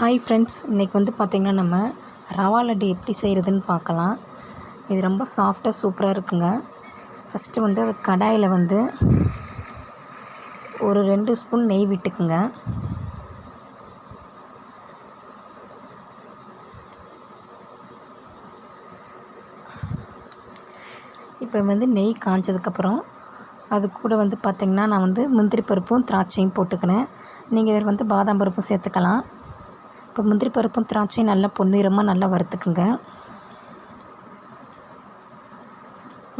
Hi friends இன்றைக்கி வந்து பார்த்திங்கன்னா நம்ம ரவா லட்டு எப்படி செய்கிறதுன்னு பார்க்கலாம். இது ரொம்ப சாஃப்டாக சூப்பராக இருக்குங்க. ஃபஸ்ட்டு வந்து அது கடாயில் வந்து ஒரு ரெண்டு ஸ்பூன் நெய் விட்டுக்குங்க. இப்போ வந்து நெய் காய்ச்சதுக்கப்புறம் அது கூட வந்து பார்த்திங்கன்னா நான் வந்து முந்திரி பருப்பும் திராட்சையும் போட்டுக்கிறேன். நீங்கள் இதில் வந்து பாதாம் பருப்பும் சேர்த்துக்கலாம். இப்போ முந்திரி பருப்பும் திராட்சையும் நல்லா பொன்னிறமாக நல்லா வறுத்துக்குங்க.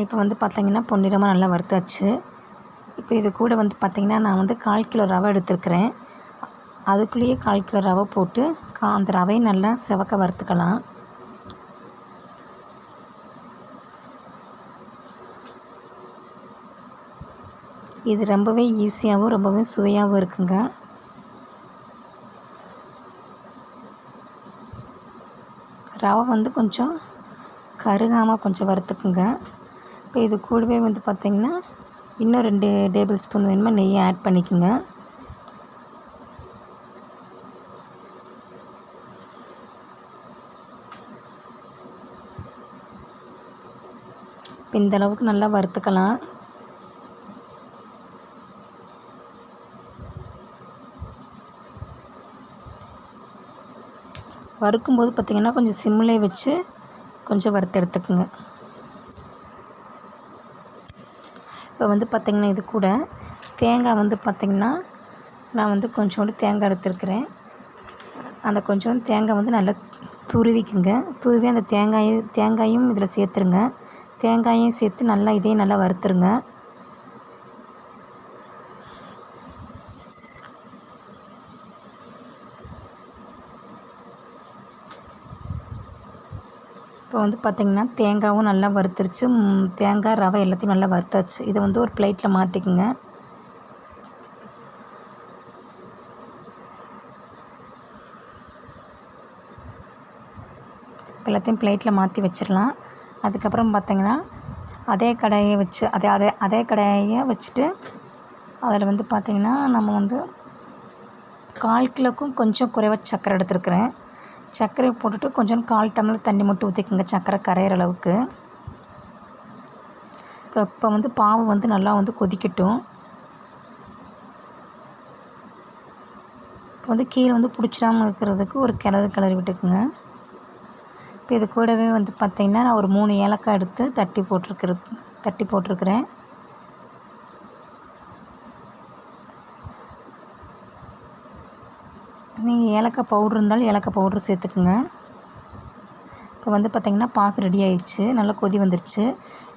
இப்போ வந்து பார்த்திங்கன்னா பொன்னிறமாக நல்லா வறுத்தாச்சு. இப்போ இது கூட வந்து பார்த்திங்கன்னா நான் வந்து கால் கிலோ ரவை எடுத்துருக்கிறேன். அதுக்குள்ளேயே கால் கிலோ ரவை போட்டு கா அந்த ரவையை நல்லா செவக்க வறுத்துக்கலாம். இது ரொம்பவே ஈஸியாகவும் ரொம்பவே சுவையாகவும் இருக்குங்க. ரவை வந்து கொஞ்சம் கருகாமல் கொஞ்சம் வறுத்துக்குங்க. இப்போ இது கூடவே வந்து பார்த்திங்கன்னா இன்னும் ரெண்டு டேபிள் ஸ்பூன் வேணுமா நெய் ஆட் பண்ணிக்கோங்க. இப்போ இந்தளவுக்கு நல்லா வறுத்துக்கலாம். வறுக்கும்போது பார்த்திங்கன்னா கொஞ்சம் சிம்மிலே வச்சு கொஞ்சம் வறுத்து எடுத்துக்குங்க. இப்போ வந்து பார்த்திங்கன்னா இது கூட தேங்காய் வந்து பார்த்திங்கன்னா நான் வந்து கொஞ்சோண்டு தேங்காய் எடுத்துருக்கிறேன். அந்த கொஞ்சோண்டு தேங்காய் வந்து நல்லா துருவிக்குங்க. துருவி அந்த தேங்காயை தேங்காயும் இதில் சேர்த்துருங்க. தேங்காயும் சேர்த்து நல்லா இதையும் நல்லா வறுத்துருங்க. இப்போ வந்து பார்த்திங்கன்னா தேங்காயும் நல்லா வறுத்துருச்சு. தேங்காய் ரவை எல்லாத்தையும் நல்லா வறுத்தாச்சு. இதை வந்து ஒரு பிளேட்டில் மாற்றிக்குங்க எல்லாத்தையும் பிளேட்டில் மாற்றி வச்சிடலாம். அதுக்கப்புறம் பார்த்திங்கன்னா அதே கடாயை வச்சு அதே அதே அதே கடையை வச்சுட்டு அதில் வந்து பார்த்திங்கன்னா நம்ம வந்து கால் கிலோக்கும் கொஞ்சம் குறைவாக சர்க்கரை எடுத்துருக்குறேன். சர்க்கரையை போட்டுட்டு கொஞ்சம் கால் டம்ளர் தண்ணி மட்டும் ஊற்றிக்கோங்க சர்க்கரை கரையிற அளவுக்கு. இப்போ இப்போ வந்து பாவு வந்து நல்லா வந்து கொதிக்கட்டும். இப்போ வந்து கீழே வந்து பிடிச்சிடாமல் இருக்கிறதுக்கு ஒரு கிளறு கிளறி விட்டுக்குங்க. இப்போ இது கூடவே வந்து பார்த்திங்கன்னா நான் ஒரு மூணு ஏலக்காய் எடுத்து தட்டி போட்டிருக்கிறது தட்டி போட்டிருக்கிறேன் நீங்கள் ஏலக்காய் பவுட்ரு இருந்தாலும் ஏலக்காய் பவுட்ரு சேர்த்துக்குங்க. இப்போ வந்து பார்த்திங்கன்னா பாகு ரெடி ஆயிடுச்சு. நல்லா கொதி வந்துருச்சு.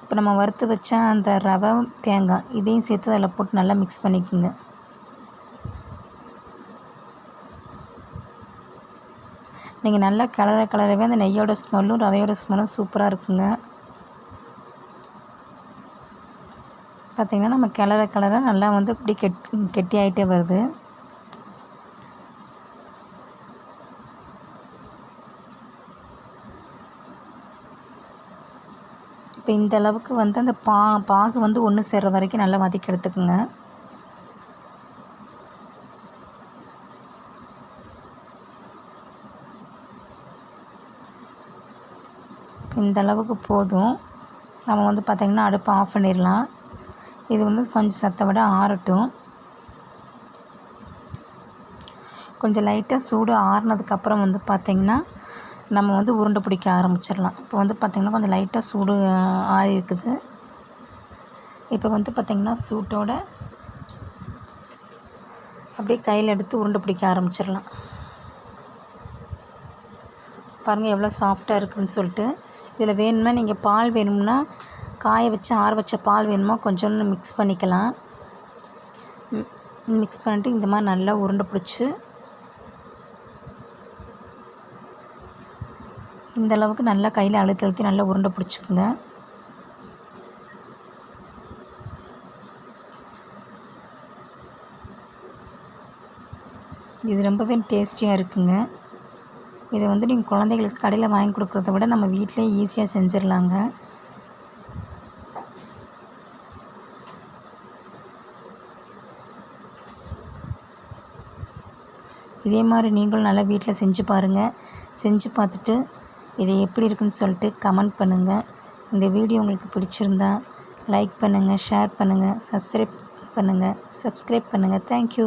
இப்போ நம்ம வறுத்து வச்ச அந்த ரவை தேங்காய் இதையும் சேர்த்து அதில் போட்டு நல்லா மிக்ஸ் பண்ணிக்கோங்க. நீங்கள் நல்லா கிளற கிளறவே அந்த நெய்யோட ஸ்மெல்லும் ரவையோட ஸ்மெல்லும் சூப்பராக இருக்குங்க. பார்த்திங்கன்னா நம்ம கிளற கிளற நல்லா வந்து இப்படி கெட் கெட்டி ஆகிட்டே வருது. இப்போ இந்த அளவுக்கு வந்து அந்த பா பாகு வந்து ஒன்று சேர்கிற வரைக்கும் நல்லா வதக்கி எடுத்துக்கோங்க. இந்த அளவுக்கு போதும். நம்ம வந்து பார்த்திங்கன்னா அடுப்பை ஆஃப் பண்ணிடலாம். இது வந்து கொஞ்சம் சத்தை விட ஆறட்டும். கொஞ்சம் லைட்டாக சூடு ஆறுனதுக்கப்புறம் வந்து பார்த்திங்கன்னா நம்ம வந்து உருண்டை பிடிக்க ஆரம்பிச்சிடலாம். இப்போ வந்து பார்த்திங்கன்னா கொஞ்சம் லைட்டாக சூடு ஆறிருக்குது இப்போ வந்து பார்த்திங்கன்னா சூட்டோட அப்படியே கையில் எடுத்து உருண்டை பிடிக்க ஆரம்பிச்சிடலாம். பாருங்கள் எவ்வளோ சாஃப்டாக இருக்குதுன்னு சொல்லிட்டு. இதில் வேணும்னா நீங்கள் பால் வேணும்னா காய வச்சு ஆற வச்ச பால் வேணுமோ கொஞ்சோண்டு மிக்ஸ் பண்ணிக்கலாம். மிக்ஸ் பண்ணிட்டு இந்த மாதிரி நல்லா உருண்டை பிடிச்சி இந்தளவுக்கு நல்லா கையில் அழுத்தி அழுத்தி நல்லா உருண்டை பிடிச்சிக்குங்க. இது ரொம்பவே டேஸ்டியாக இருக்குங்க. இதை வந்து நீங்கள் குழந்தைகளுக்கு கடையில் வாங்கி கொடுக்குறத விட நம்ம வீட்டிலே ஈஸியாக செஞ்சிடலாங்க. இதே மாதிரி நீங்களும் நல்லா வீட்டில் செஞ்சு பாருங்கள் செஞ்சு பார்த்துட்டு இது எப்படி இருக்குன்னு சொல்லிட்டு கமெண்ட் பண்ணுங்கள் இந்த வீடியோ உங்களுக்கு பிடிச்சிருந்தா லைக் பண்ணுங்கள் ஷேர் பண்ணுங்கள் சப்ஸ்கிரைப் பண்ணுங்கள் சப்ஸ்கிரைப் பண்ணுங்கள் தேங்க்யூ